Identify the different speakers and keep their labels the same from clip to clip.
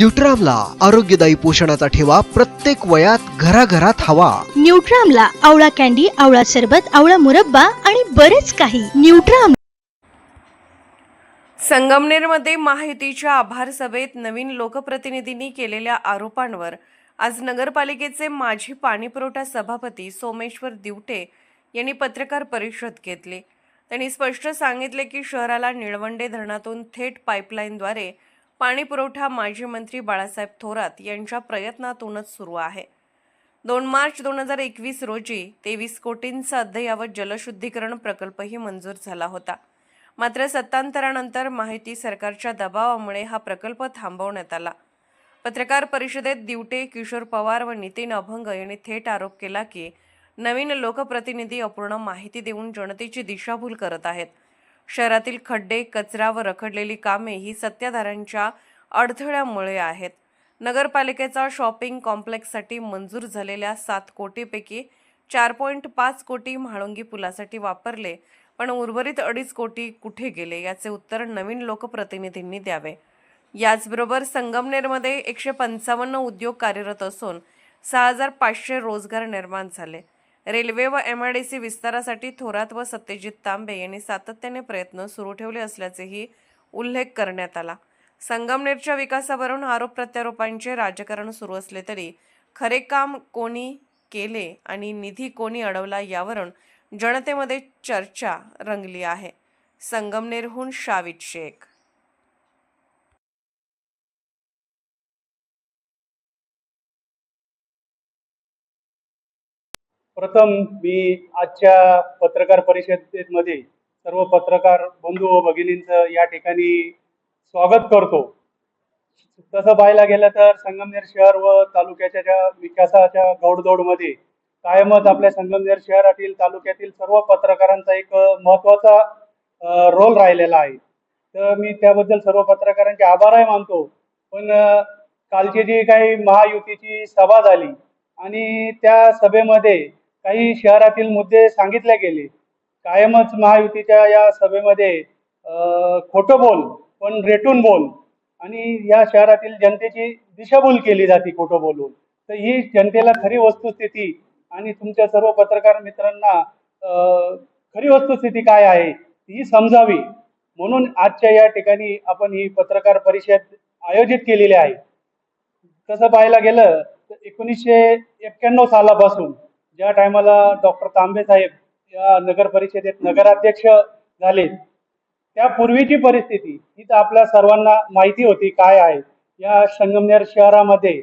Speaker 1: न्यूट्रामला आरोग्यदायी पोषणाचा ठेवा प्रत्येक वयात घराघरात हवा.
Speaker 2: न्यूट्रामला आवळा कॅन्डी आवळा सरबत आवळा मुरब्बा आणि बरेच काही. न्यूट्राम
Speaker 3: संगमनेरमध्ये माहितीच्या आभार सभेत नवीन लोकप्रतिनिधींनी केलेल्या आरोपांवर आज नगरपालिकेचे माजी पाणीपुरवठा सभापती सोमेश्वर दिवटे यांनी पत्रकार परिषद घेतली. त्यांनी स्पष्ट सांगितले की शहराला निळवंडे धरणातून थेट पाईपलाईनद्वारे पाणीपुरवठा माजी मंत्री बाळासाहेब थोरात यांच्या प्रयत्नातूनच सुरू आहे. दोन मार्च दोन हजार एकवीस रोजी तेवीस कोटींचा अद्ययावत जलशुद्धीकरण प्रकल्पही मंजूर झाला होता. मात्र सत्तांतरानंतर माहिती सरकारच्या दबावामुळे हा प्रकल्प थांबवण्यात आला. पत्रकार परिषदेत दिवटे किशोर पवार व नितीन अभंग यांनी थेट आरोप केला की नवीन लोकप्रतिनिधी अपूर्ण माहिती देऊन जनतेची दिशाभूल करत आहेत. शहरातील खड्डे कचरा व रखडलेली कामे ही सत्ताधाऱ्यांच्या अडथळ्यामुळे आहेत. नगरपालिकेचा शॉपिंग कॉम्प्लेक्ससाठी मंजूर झालेल्या सात कोटीपैकी चार पॉईंट पाच कोटी म्हाळुंगी पुलासाठी वापरले पण उर्वरित अडीच कोटी कुठे गेले याचे उत्तर नवीन लोकप्रतिनिधींनी द्यावे. याचबरोबर संगमनेरमध्ये एकशे पंचावन्न उद्योग कार्यरत असून सहा हजार पाचशे रोजगार निर्माण झाले. रेल्वे व एम आय डी सी विस्तारासाठी थोरात व सत्यजित तांबे यांनी सातत्याने प्रयत्न सुरू ठेवले असल्याचेही उल्लेख करण्यात आला. संगमनेरच्या विकासावरून आरोप प्रत्यारोपांचे राजकारण सुरू असले तरी खरे काम कोणी केले आणि निधी कोणी अडवला यावरून जनतेमध्ये चर्चा रंगली आहे. संगमनेरहून शावित शेख.
Speaker 4: प्रथम मी आजच्या पत्रकार परिषदेमध्ये सर्व पत्रकार बंधू व भगिनींचं या ठिकाणी स्वागत करतो. तसं पाहायला गेलं तर संगमनेर शहर व तालुक्याच्या ज्या विकासाच्या गौडदौडमध्ये कायमच आपल्या संगमनेर शहरातील तालुक्यातील सर्व पत्रकारांचा एक महत्त्वाचा रोल राहिलेला आहे. तर मी त्याबद्दल सर्व पत्रकारांचे आभारही मानतो. पण कालची जी काही महायुतीची सभा झाली आणि त्या सभेमध्ये काही शहरातील मुद्दे सांगितले गेले. कायमच महायुतीच्या या सभेमध्ये खोटं बोल पण रेटून बोल आणि या शहरातील जनतेची दिशाभूल केली जाते खोटं बोलून. तर ही जनतेला खरी वस्तुस्थिती आणि तुमच्या सर्व पत्रकार मित्रांना खरी वस्तुस्थिती काय आहे ही समजावी. म्हणून आजच्या या ठिकाणी आपण ही पत्रकार परिषद आयोजित केलेली आहे. तसं पाहायला गेलं तर एकोणीसशे एक्क्याण्णव सालापासून ज्या टायमाला डॉक्टर तांबे साहेब या नगर परिषदेत नगराध्यक्ष झाले त्यापूर्वीची परिस्थिती ही तर आपल्या सर्वांना माहिती होती काय आहे. या संगमनेर शहरामध्ये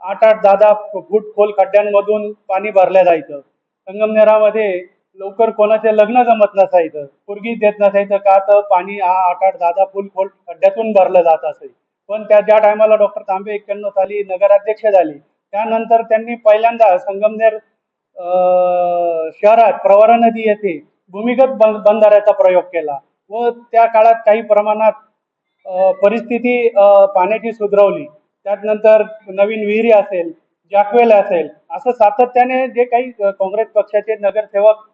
Speaker 4: आठ आठ दादा फूट खोल खड्ड्यांमधून पाणी भरल्या जायचं. संगमनेरामध्ये लवकर कोणाचे लग्न जमत नसायचं पूर्वी देत नसायचं का तर पाणी हा आठ आठ दादा फुल खोल खड्ड्यातून भरलं जात असे. पण त्या ज्या टायमाला डॉक्टर तांबे एक्क्याण्णव साली नगराध्यक्ष झाले त्यानंतर त्यांनी पहिल्यांदा संगमनेर शहरात प्रवरा नदी येथे भूमिगत बंधाऱ्याचा प्रयोग केला व त्या काळात काही प्रमाणात परिस्थिती पाण्याची सुधरवली. त्यानंतर नवीन विहिरी असेल जॅकवेल असेल असं सातत्याने जे काही काँग्रेस पक्षाचे नगरसेवक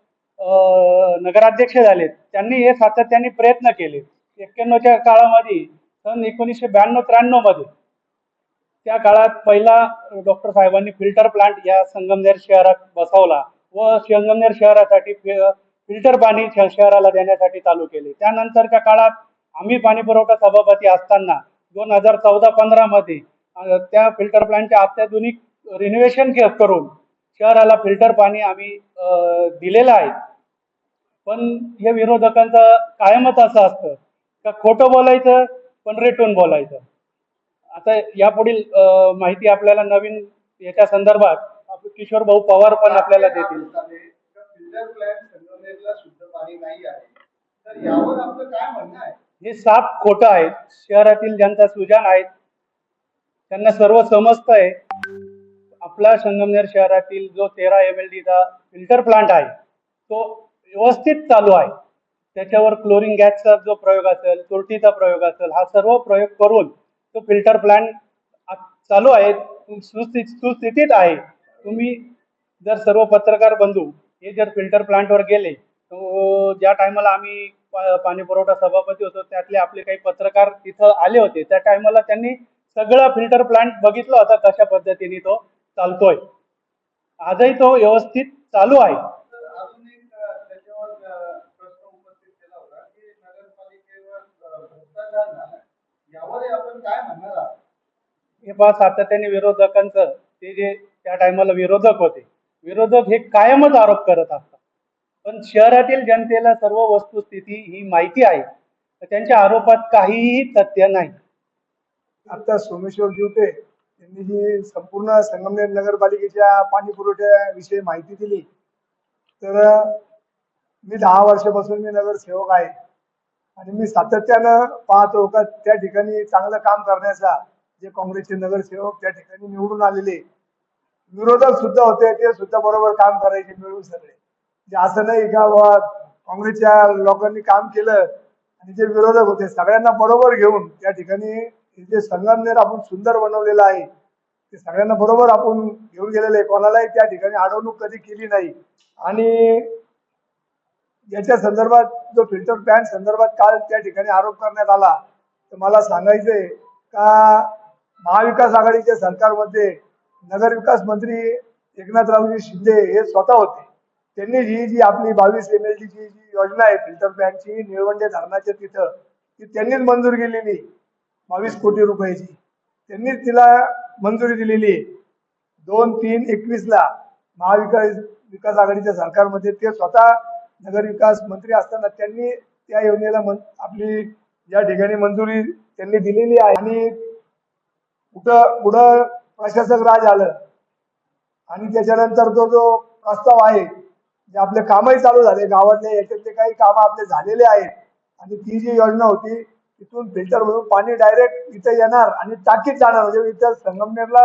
Speaker 4: नगराध्यक्ष झालेत त्यांनी हे सातत्याने प्रयत्न केले. एक्क्याण्णवच्या काळामध्ये सन एकोणीसशे ब्याण्णव त्र्याण्णवमध्ये त्या काळात पहिला डॉक्टर साहेबांनी फिल्टर प्लांट या संगमनेर शहरात बसवला व संगमनेर शहरासाठी फि- फिल्टर पाणी श- शहराला देण्यासाठी चालू केले. त्यानंतरच्या काळात आम्ही पाणी पुरवठा सभापती असताना दोन हजार चौदा पंधरा मध्ये त्या फिल्टर प्लांटचे अत्याधुनिक रिनोव्हेशन करून शहराला फिल्टर पाणी आम्ही दिलेलं आहे. पण हे विरोधकांचं कायमच असं असतं. का खोटं बोलायचं पण रेटून बोलायचं. आता यापुढील माहिती आपल्याला नवीन याच्या संदर्भात किशोर भाऊ पवार पण आपल्याला देतील.
Speaker 5: काय
Speaker 4: हे साप खोट आहे शहरातील ज्यांचा सुजान आहेत. त्यांना सर्व समजत आहे. आपला संगमनेर शहरातील जो तेरा एम एल डीचा फिल्टर प्लांट आहे तो व्यवस्थित चालू आहे. त्याच्यावर क्लोरिन गॅसचा जो प्रयोग असेल तुरटीचा प्रयोग असेल हा सर्व प्रयोग करून तो फिल्टर प्लॅन चालू आहे. सुस्थितीत आहे. तुम्ही जर सर्व पत्रकार बंधू हे जर फिल्टर प्लांटवर गेले तो ज्या टायमाला आम्ही पा- पाणी पुरवठा सभापती होतो त्यातले आपले काही पत्रकार तिथं आले होते त्या टायमाला त्यांनी सगळा फिल्टर प्लांट बघितला होता कशा पद्धतीने तो चालतोय. आजही तो व्यवस्थित चालू आहे. हे पहा सातत्याने विरोधकांचं ते जे त्या टायमाला विरोधक होते विरोधक हे कायमच आरोप करत असतात. पण शहरातील जनतेला सर्व वस्तुस्थिती ही माहिती आहे. तर त्यांच्या आरोपात काहीही तथ्य नाही.
Speaker 6: आता सोमेश्वर दिवटे यांनी जी संपूर्ण संगमनेर नगरपालिकेच्या पाणी पुरवठ्याविषयी माहिती दिली तर मी दहा वर्षापासून मी नगरसेवक आहे. आणि मी सातत्यानं पाहतो का त्या ठिकाणी चांगलं काम करण्याचा जे काँग्रेसचे नगरसेवक त्या ठिकाणी निवडून आलेले विरोधक सुद्धा होते ते सुद्धा बरोबर काम करायचे मिळून सगळे. म्हणजे असं नाही का बाबा काँग्रेसच्या लोकांनी काम केलं आणि जे विरोधक होते सगळ्यांना बरोबर घेऊन त्या ठिकाणी हे जे संगमनेर आपण सुंदर बनवलेलं आहे ते सगळ्यांना बरोबर आपण घेऊन गेलेलं आहे. कोणालाही त्या ठिकाणी अडवणूक कधी केली नाही. आणि याच्या संदर्भात जो फिल्टर प्लॅन संदर्भात काल त्या ठिकाणी आरोप करण्यात आला तर मला सांगायचंय का महाविकास आघाडीच्या सरकारमध्ये नगरविकास मंत्री एकनाथरावजी शिंदे हे स्वतः होते. त्यांनी जी जी आपली बावीस एम एल जी जी योजना आहे फिल्टर प्लॅनची निळवंडे धरणाच्या तिथं ती त्यांनीच मंजूर केलेली बावीस कोटी रुपयाची. त्यांनीच तिला मंजुरी दिलेली. आहे दोन तीन एकवीस ला महाविकास विकास आघाडीच्या सरकारमध्ये ते स्वतः नगरविकास मंत्री असताना त्यांनी त्या योजनेला मन आपली या ठिकाणी मंजुरी त्यांनी दिलेली आहे. आणि कुठं पुढं प्रशासक राज आलं आणि त्याच्यानंतर तो जो प्रस्ताव आहे जे आपले कामही चालू झाले गावातले याच्यातले काही कामं आपले झालेले आहेत आणि ती जी योजना होती तिथून फिल्टर मधून पाणी डायरेक्ट इथे येणार आणि टाकीत जाणार. म्हणजे इथं संगमनेरला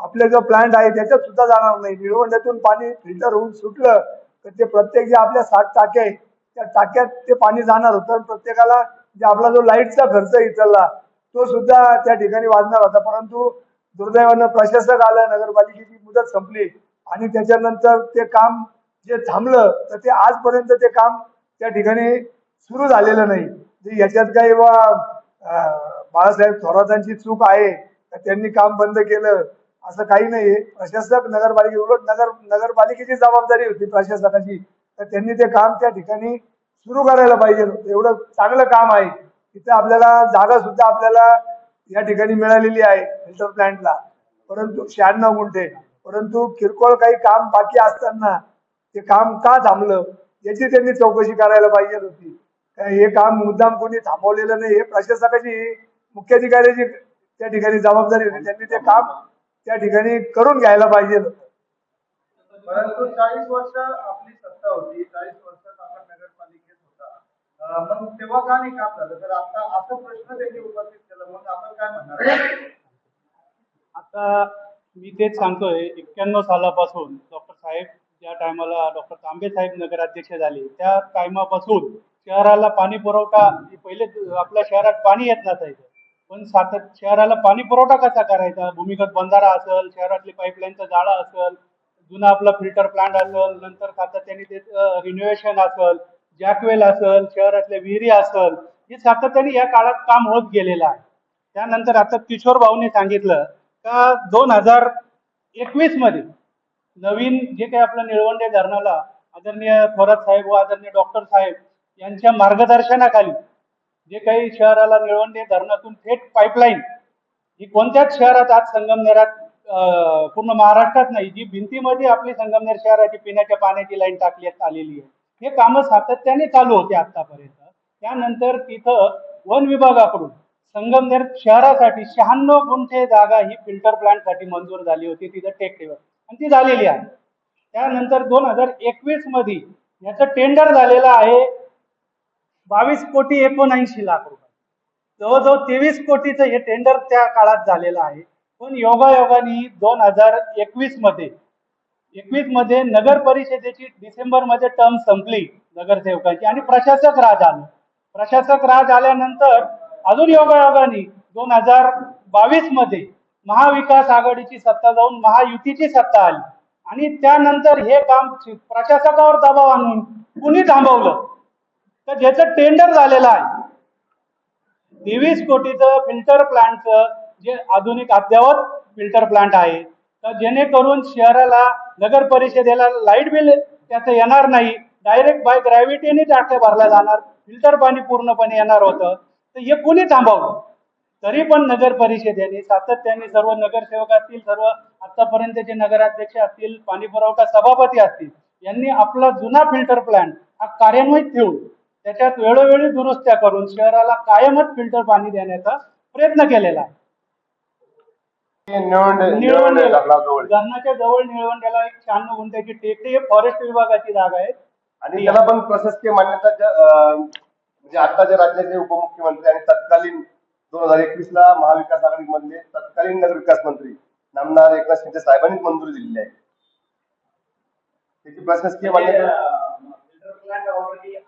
Speaker 6: आपले जो प्लांट आहे त्याच्यात सुद्धा जाणार नाही. निळवंड्यातून पाणी फिल्टर होऊन सुटलं तर ते प्रत्येक जे आपल्या सात टाक्या आहेत त्या टाक्यात ते पाणी जाणार होतं. प्रत्येकाला जे आपला जो लाईटचा खर्च आहे इथला तो सुद्धा त्या ठिकाणी वाजणार होता. परंतु दुर्दैवानं प्रशासक आलं नगरपालिकेची मुदत संपली आणि त्याच्यानंतर ते काम जे थांबलं तर ते आजपर्यंत ते काम त्या ठिकाणी सुरू झालेलं नाही. याच्यात काही बा बाळासाहेब थोरातांची चूक आहे त्यांनी काम बंद केलं. असं काही नाहीये. प्रशासक नगरपालिके उलट नगर नगरपालिकेची जबाबदारी होती प्रशासकाची. तर त्यांनी ते काम त्या ठिकाणी सुरू करायला पाहिजे. एवढं चांगलं काम आहे. तिथे आपल्याला जागा सुद्धा आपल्याला या ठिकाणी मिळालेली आहे फिल्टर प्लांटला परंतु शहाण्णव गुंठे. परंतु किरकोळ काही काम बाकी असताना ते काम का थांबलं याची त्यांनी चौकशी करायला पाहिजे होती. काय हे काम मुद्दाम कोणी थांबवलेलं नाही हे प्रशासकाची मुख्याधिकाऱ्याची त्या ठिकाणी जबाबदारी होती. त्यांनी ते काम त्या ठिकाणी करून घ्यायला पाहिजे. होतं
Speaker 5: परंतु चाळीस वर्ष आपली सत्ता होती चाळीस वर्षात आपण नगरपालिकेत होता. मग तेव्हा का नाही काम झालं? तर आता असं प्रश्न त्यांनी उपस्थित केला. मग आपण काय म्हणणार?
Speaker 4: आता मी तेच सांगतोय एक्क्याण्णव सालापासून डॉक्टर साहेब ज्या टायमाला डॉक्टर तांबे साहेब नगराध्यक्ष झाले त्या टायमापासून शहराला पाणी पुरवठा पहिले आपल्या शहरात पाणी येत नसायचं. पण सातत शहराला पाणी पुरवठा कसा करायचा? भूमिगत बंधारा असेल शहरातली पाईपलाईनचा जाळा असेल जुना आपला फिल्टर प्लांट असेल नंतर सातत्याने ते रिनोव्हेशन असेल जॅकवेल असेल शहरातल्या विहिरी असेल हे सातत्याने या काळात काम होत गेलेलं आहे. त्यानंतर आता किशोर भाऊने सांगितलं का दोन हजार एकवीसमध्ये नवीन जे काही आपलं निळवंडे धरणाला आदरणीय थोरात साहेब व आदरणीय डॉक्टर साहेब यांच्या मार्गदर्शनाखाली जे काही शहराला निळवंडे धरणातून थेट पाईपलाईन ही कोणत्याच शहरात आज संगमनेरात पूर्ण महाराष्ट्रात नाही जी भिंतीमध्ये आपली संगमनेर शहराची पिण्याच्या पाण्याची लाईन टाकण्यात आलेली आहे. हे कामं सातत्याने चालू होते आतापर्यंत. त्यानंतर तिथं वन विभागाकडून संगमनेर शहरासाठी शहाण्णव गुंठे जागा ही फिल्टर प्लांटसाठी मंजूर झाली होती तिथं टेकडीवर आणि ती झालेली आहे. त्यानंतर दोन हजार एकवीसमध्ये याचं टेंडर झालेलं आहे बावीस कोटी एकोणऐंशी लाख रुपये. जवळजवळ तेवीस कोटीचं हे टेंडर त्या काळात झालेलं आहे. पण योगायोगाने दोन हजार एकवीसमध्ये एकवीसमध्ये नगर परिषदेची डिसेंबरमध्ये टर्म संपली नगरसेवकाची आणि प्रशासक राज आलं. प्रशासक राज आल्यानंतर अजून योगायोगाने दोन हजार बावीसमध्ये महाविकास आघाडीची सत्ता जाऊन महायुतीची सत्ता आली. आणि त्यानंतर हे काम प्रशासकावर दबाव आणून कुणी थांबवलं? तर ज्याचं टेंडर झालेलं आहे तेवीस कोटीचं फिल्टर प्लांटचं जे आधुनिक अद्ययावत फिल्टर प्लांट आहे तर जेणेकरून शहराला नगर परिषदेला लाइट बिल त्याचं येणार नाही. डायरेक्ट बाय ग्रॅव्हिटीने टाक्या भरला जाणार. फिल्टर पाणी पूर्णपणे येणार होतं. तर हे कोणी थांबवलं? तरी पण नगर परिषदेने सातत्याने सर्व नगरसेवक असतील सर्व आतापर्यंतचे नगराध्यक्ष असतील पाणी पुरवठा सभापती असतील यांनी आपला जुना फिल्टर प्लांट हा कार्यान्वित ठेवून त्याच्यात वेळोवेळी दुरुस्त्या करून शहराला कायमच फिल्टर पाणी देण्याचा प्रयत्न केलेला आहे. धरणाच्या जवळ निळवंड्याला एक शहाण्णव गुंठ्याची टेकडी हे फॉरेस्ट विभागाची जागा आहे.
Speaker 5: आणि त्याला पण प्रशासकीय मान्यता म्हणजे आताचे राज्याचे उपमुख्यमंत्री आणि तत्कालीन दोन हजार एकवीस ला महाविकास आघाडी मधले तत्कालीन नगर विकास मंत्री नामदार एकनाथ शिंदे साहेबांनीच मंजुरी दिलेली आहे. त्याची प्रशासकीय मान्यता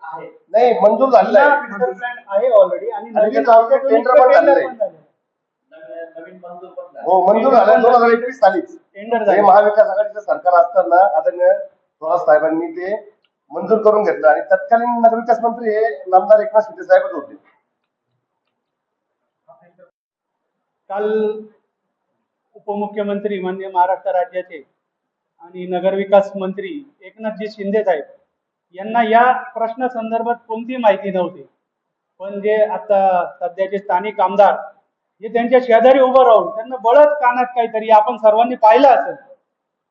Speaker 5: नाही मंजूर झालेला आहे.
Speaker 4: ऑलरेडी आणि नवीन
Speaker 5: टेंडर पण झालेलं आहे. हो मंजूर झालं दोन हजार एकवीस सालीच.
Speaker 4: टेंडर
Speaker 5: हे महाविकास आघाडीचं सरकार असताना आदरणीय थोरात साहेबांनी ते मंजूर करून घेतलं आणि तत्कालीन नगरविकास मंत्री हे नामदार एकनाथ शिंदे साहेबच होते.
Speaker 4: काल उपमुख्यमंत्री म्हणजे महाराष्ट्र राज्याचे आणि नगरविकास मंत्री एकनाथजी शिंदे साहेब यांना या प्रश्न संदर्भात कोणती माहिती नव्हती. पण जे आता सध्याचे स्थानिक आमदार हे त्यांच्या शेजारी उभं राहून त्यांना बळच कानात काहीतरी आपण सर्वांनी पाहिलं असेल.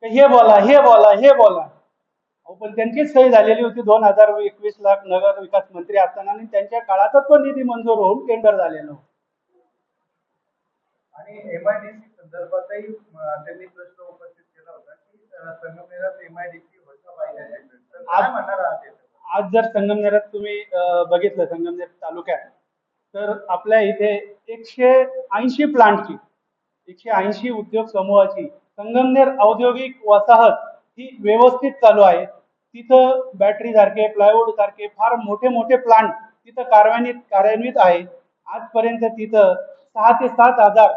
Speaker 4: हे बोला हे बोला हे बोला. अहो, पण त्यांचीच सही झालेली होती. दोन हजार एकवीस लाख नगर विकास मंत्री असताना आणि त्यांच्या काळातच तो निधी मंजूर होऊन टेंडर झालेलं होतं.
Speaker 5: आणि एमआयडीसी संदर्भातही त्यांनी प्रश्न उपस्थित केला होता की संगमनेरात एमआयडीसी व्हायला पाहिजे काय म्हणणार आहात याच्यावर?
Speaker 4: आज जर संगमनेरात तुम्ही अं, बघितलं संगमनेर तालुक्यात तर आपल्या इथे एकशे ऐंशी प्लांटची एकशे ऐंशी उद्योग समूहाची संगमनेर औद्योगिक वसाहत ही व्यवस्थित चालू आहे. तिथं बॅटरी सारखे प्लायवूड सारखे फार मोठे मोठे प्लांट तिथं कार्यान्वित कार्यान्वित आहे. आजपर्यंत तिथं सहा ते सात हजार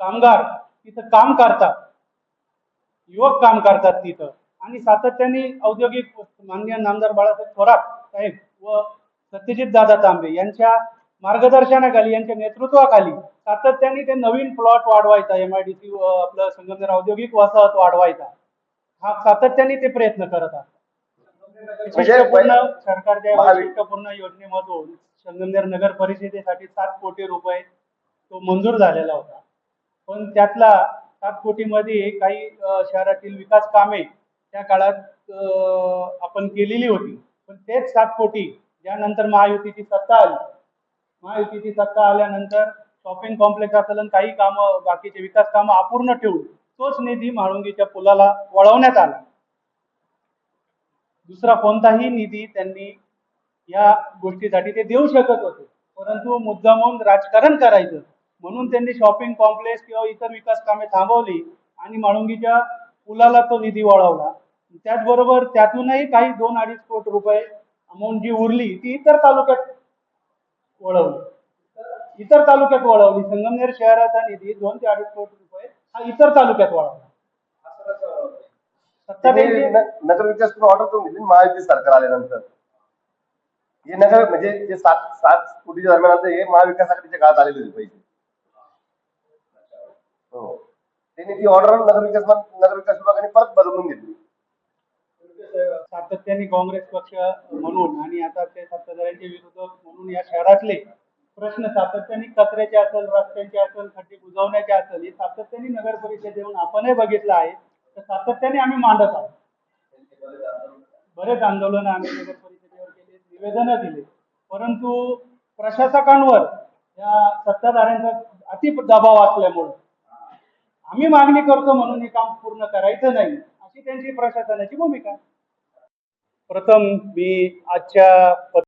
Speaker 4: कामगार तिथं काम करतात. युवक काम करतात तिथं. आणि सातत्याने औद्योगिक माननीय नामदार बाळासाहेब थोरात साहेब व सत्यजित दादा तांबे यांच्या मार्गदर्शनाखाली यांच्या नेतृत्वाखाली सातत्याने ते नवीन प्लॉट वाढवायचा एम आय डी सी आपलं संगमनेर औद्योगिक वसाहत वाढवायचा. हा सातत्याने ते प्रयत्न करत असतात. वैशिष्ट्यपूर्ण सरकारच्या वैशिष्ट्यपूर्ण योजनेमधून संगमनेर नगर परिषदेसाठी सात कोटी रुपये तो मंजूर झालेला होता. पण त्यातला सात कोटीमध्ये काही शहरातील विकास कामे त्या काळात आपण केलेली होती. पण तेच सात कोटी ज्यानंतर महायुतीची सत्ता आली. महायुतीची सत्ता आल्यानंतर शॉपिंग कॉम्प्लेक्स असेल काही कामं बाकीचे विकास कामं अपूर्ण ठेवून तोच निधी म्हाळुंगीच्या पुलाला वळवण्यात आला. दुसरा कोणताही निधी त्यांनी या गोष्टीसाठी ते देऊ शकत होते. परंतु मुद्दामून राजकारण करायचं. म्हणून त्यांनी शॉपिंग कॉम्प्लेक्स किंवा इतर विकास कामे थांबवली आणि म्हाळुंगीच्या पुलाला तो निधी वळवला त्याचबरोबर त्यातूनही काही दोन अडीच कोटी रुपये अमाऊंट जी उरली ती इतर तालुक्यात वळवली. इतर तालुक्यात वळवली. संगमनेर शहराचा निधी दोन ते अडीच कोटी रुपये हा इतर तालुक्यात वळवला. सत्ता
Speaker 5: त्यांनी
Speaker 4: त्यांची
Speaker 5: न- नगरविकास ऑर्डर करून दिली महायुती सरकार आल्यानंतर. हे नगर म्हणजे जे सात सात कोटीच्या दरम्यान हे महाविकास आघाडीच्या काळात आलेले पैसे हो त्यांनी ती ऑर्डर नगरविकास मं- नगरविकास विभागाने परत बदलून घेतली.
Speaker 4: सातत्याने काँग्रेस पक्ष म्हणून आणि आता ते सत्ताधाऱ्यांचे विरुद्ध म्हणून या शहरातले प्रश्न सातत्याने कचऱ्याचे असेल रस्त्यांचे असेल खड्डे बुजवण्याचे असेल हे सातत्याने नगर परिषद येऊन आपणही बघितलं आहे. तर सातत्याने आम्ही मांडत आहोत. बरेच आंदोलन आम्ही नगर परिषदेवर केले निवेदन दिले. परंतु प्रशासकांवर या सत्ताधाऱ्यांचा अति दबाव असल्यामुळे आम्ही मागणी करतो म्हणून हे काम पूर्ण करायचं नाही. अशी त्यांची प्रशासनाची भूमिका प्रथम मी आजच्या